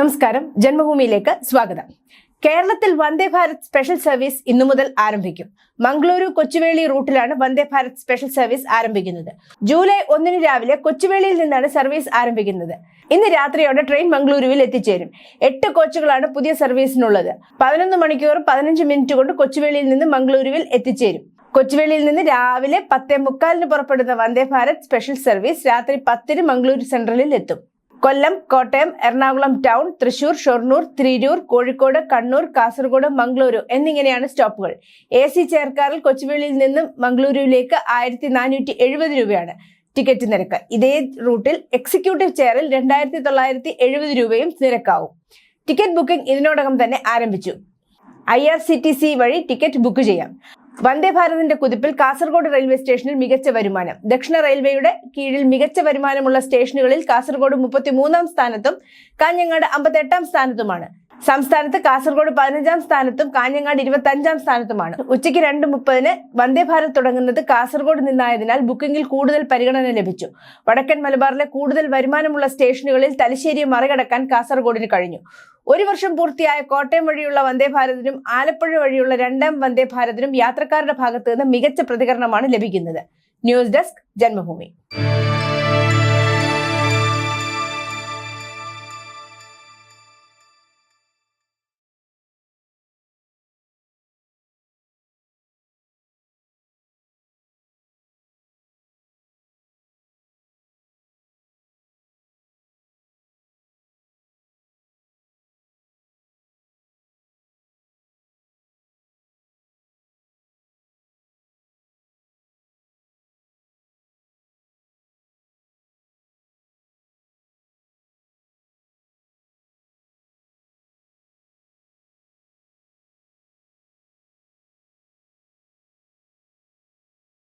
നമസ്കാരം. ജന്മഭൂമിയിലേക്ക് സ്വാഗതം. കേരളത്തിൽ വന്ദേ ഭാരത് സ്പെഷ്യൽ സർവീസ് ഇന്നു മുതൽ ആരംഭിക്കും. മംഗളൂരു കൊച്ചുവേളി റൂട്ടിലാണ് വന്ദേ ഭാരത് സ്പെഷ്യൽ സർവീസ് ആരംഭിക്കുന്നത്. ജൂലൈ ഒന്നിന് രാവിലെ കൊച്ചുവേളിയിൽ നിന്നാണ് സർവീസ് ആരംഭിക്കുന്നത്. ഇന്ന് രാത്രിയോടെ ട്രെയിൻ മംഗളൂരുവിൽ എത്തിച്ചേരും. എട്ട് കോച്ചുകളാണ് പുതിയ സർവീസിനുള്ളത്. പതിനൊന്ന് മണിക്കൂർ പതിനഞ്ച് മിനിറ്റ് കൊണ്ട് കൊച്ചുവേളിയിൽ നിന്ന് മംഗളൂരുവിൽ എത്തിച്ചേരും. കൊച്ചുവേളിയിൽ നിന്ന് രാവിലെ പത്തേ മുക്കാലിന് പുറപ്പെടുന്ന വന്ദേ ഭാരത് സ്പെഷ്യൽ സർവീസ് രാത്രി പത്തിന് മംഗളൂരു സെൻട്രലിൽ എത്തും. കൊല്ലം കോട്ടയം എറണാകുളം ടൗൺ തൃശൂർ ഷൊർണൂർ തിരൂർ കോഴിക്കോട് കണ്ണൂർ കാസർഗോഡ് മംഗളൂരു എന്നിങ്ങനെയാണ് സ്റ്റോപ്പുകൾ. എ സി ചെയർക്കാറിൽ കൊച്ചുവേളിയിൽ നിന്നും മംഗളൂരുവിലേക്ക് ആയിരത്തി നാനൂറ്റി എഴുപത് രൂപയാണ് ടിക്കറ്റ് നിരക്ക്. ഇതേ റൂട്ടിൽ എക്സിക്യൂട്ടീവ് ചെയറിൽ രണ്ടായിരത്തി തൊള്ളായിരത്തി എഴുപത് രൂപയും നിരക്കാവും. ടിക്കറ്റ് ബുക്കിംഗ് ഇതിനോടകം തന്നെ ആരംഭിച്ചു. I R C T C വഴി ടിക്കറ്റ് ബുക്ക് ചെയ്യാം. വന്ദേ ഭാരതിന്റെ കുതിപ്പിൽ കാസർഗോഡ് റെയിൽവേ സ്റ്റേഷനിൽ മികച്ച വരുമാനം. ദക്ഷിണ റെയിൽവേയുടെ കീഴിൽ മികച്ച വരുമാനമുള്ള സ്റ്റേഷനുകളിൽ കാസർഗോഡ് മുപ്പത്തിമൂന്നാം സ്ഥാനത്തും കാഞ്ഞങ്ങാട് അമ്പത്തെട്ടാം സ്ഥാനത്തുമാണ്. സംസ്ഥാനത്ത് കാസർഗോഡ് പതിനഞ്ചാം സ്ഥാനത്തും കാഞ്ഞങ്ങാട് ഇരുപത്തഞ്ചാം സ്ഥാനത്തുമാണ്. ഉച്ചയ്ക്ക് രണ്ട് മുപ്പതിന് വന്ദേ ഭാരത് തുടങ്ങുന്നത് കാസർഗോഡ് നിന്നായതിനാൽ ബുക്കിംഗിൽ കൂടുതൽ പരിഗണന ലഭിച്ചു. വടക്കൻ മലബാറിലെ കൂടുതൽ വരുമാനമുള്ള സ്റ്റേഷനുകളിൽ തലശ്ശേരിയെ മറികടക്കാൻ കാസർഗോഡിന് കഴിഞ്ഞു. ഒരു വർഷം പൂർത്തിയായ കോട്ടയം വഴിയുള്ള വന്ദേ ഭാരതിനും ആലപ്പുഴ വഴിയുള്ള രണ്ടാം വന്ദേ ഭാരതിനും യാത്രക്കാരുടെ ഭാഗത്തു നിന്ന് മികച്ച പ്രതികരണമാണ് ലഭിക്കുന്നത്. News desk Janmabhumi.